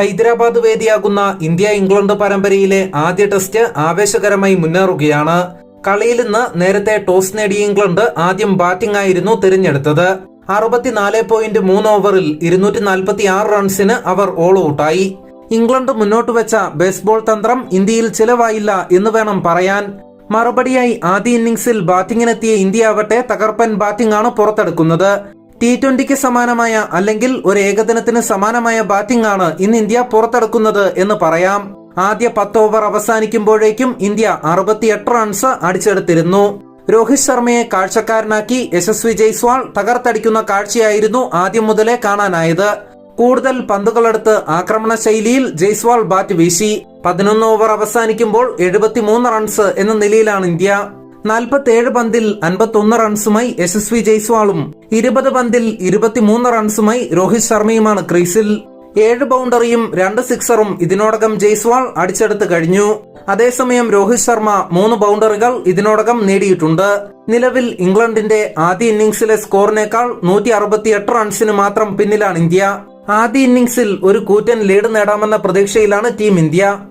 Hyderabad വേദിയാകുന്ന India England പരമ്പരയിലെ ആദ്യ test ആവേശകരമായി മുന്നേറുകയാണ്. കളിയിൽ നിന്ന് നേരത്തെ ടോസ് നേടിയ ഇംഗ്ലണ്ട് ആദ്യം ബാറ്റിംഗ് ആയിരുന്നു തിരഞ്ഞെടുത്തത്. അറുപത്തിനാല് പോയിന്റ് മൂന്ന് ഓവറിൽ ഇരുന്നൂറ്റി നാൽപ്പത്തി ആറ് റൺസിന് അവർ ഓൾ ഔട്ടായി ഇംഗ്ലണ്ട് മുന്നോട്ട് വെച്ച ബേസ്ബോൾ തന്ത്രം ഇന്ത്യയിൽ ചിലവായില്ല എന്ന് വേണം പറയാൻ. മറുപടിയായി ആദ്യ ഇന്നിംഗ്സിൽ ബാറ്റിംഗിനെത്തിയ ഇന്ത്യ ആവട്ടെ തകർപ്പൻ ബാറ്റിംഗ് ആണ് പുറത്തെടുക്കുന്നത്. ടി ട്വന്റിക്ക് സമാനമായ അല്ലെങ്കിൽ ഒരു ഏകദിനത്തിന് സമാനമായ ബാറ്റിംഗ് ആണ് ഇന്ന് ഇന്ത്യ പുറത്തെടുക്കുന്നത് എന്ന് പറയാം. ആദ്യ പത്ത് ഓവർ അവസാനിക്കുമ്പോഴേക്കും ഇന്ത്യ അറുപത്തിയെട്ട് റൺസ് അടിച്ചെടുത്തിരുന്നു. രോഹിത് ശർമ്മയെ കാഴ്ചക്കാരനാക്കി യശസ്വി ജയ്സ്വാൾ തകർത്തടിക്കുന്ന കാഴ്ചയായിരുന്നു ആദ്യം മുതലേ കാണാനായത്. കൂടുതൽ പന്തുകളെടുത്ത് ആക്രമണ ശൈലിയിൽ ജയ്സ്വാൾ ബാറ്റ് വീശി. പതിനൊന്ന് ഓവർ അവസാനിക്കുമ്പോൾ എഴുപത്തിമൂന്ന് റൺസ് എന്ന നിലയിലാണ് ഇന്ത്യ. നാൽപ്പത്തിയേഴ് പന്തിൽ അൻപത്തൊന്ന് റൺസുമായി യശസ്വി ജയ്സ്വാളും ഇരുപത് പന്തിൽ ഇരുപത്തിമൂന്ന് റൺസുമായി രോഹിത് ശർമ്മയുമാണ് ക്രീസിൽ. ഏഴ് ബൗണ്ടറിയും രണ്ട് സിക്സറും ഇതിനോടകം ജയ്സ്വാൾ അടിച്ചെടുത്ത് കഴിഞ്ഞു. അതേസമയം രോഹിത് ശർമ്മ മൂന്ന് ബൗണ്ടറികൾ ഇതിനോടകം നേടിയിട്ടുണ്ട്. നിലവിൽ ഇംഗ്ലണ്ടിന്റെ ആദ്യ ഇന്നിംഗ്സിലെ സ്കോറിനേക്കാൾ നൂറ്റി അറുപത്തിയെട്ട് റൺസിന് മാത്രം പിന്നിലാണ് ഇന്ത്യ. ആദ്യ ഇന്നിംഗ്സിൽ ഒരു കൂറ്റൻ ലീഡ് നേടാമെന്ന പ്രതീക്ഷയിലാണ് ടീം ഇന്ത്യ.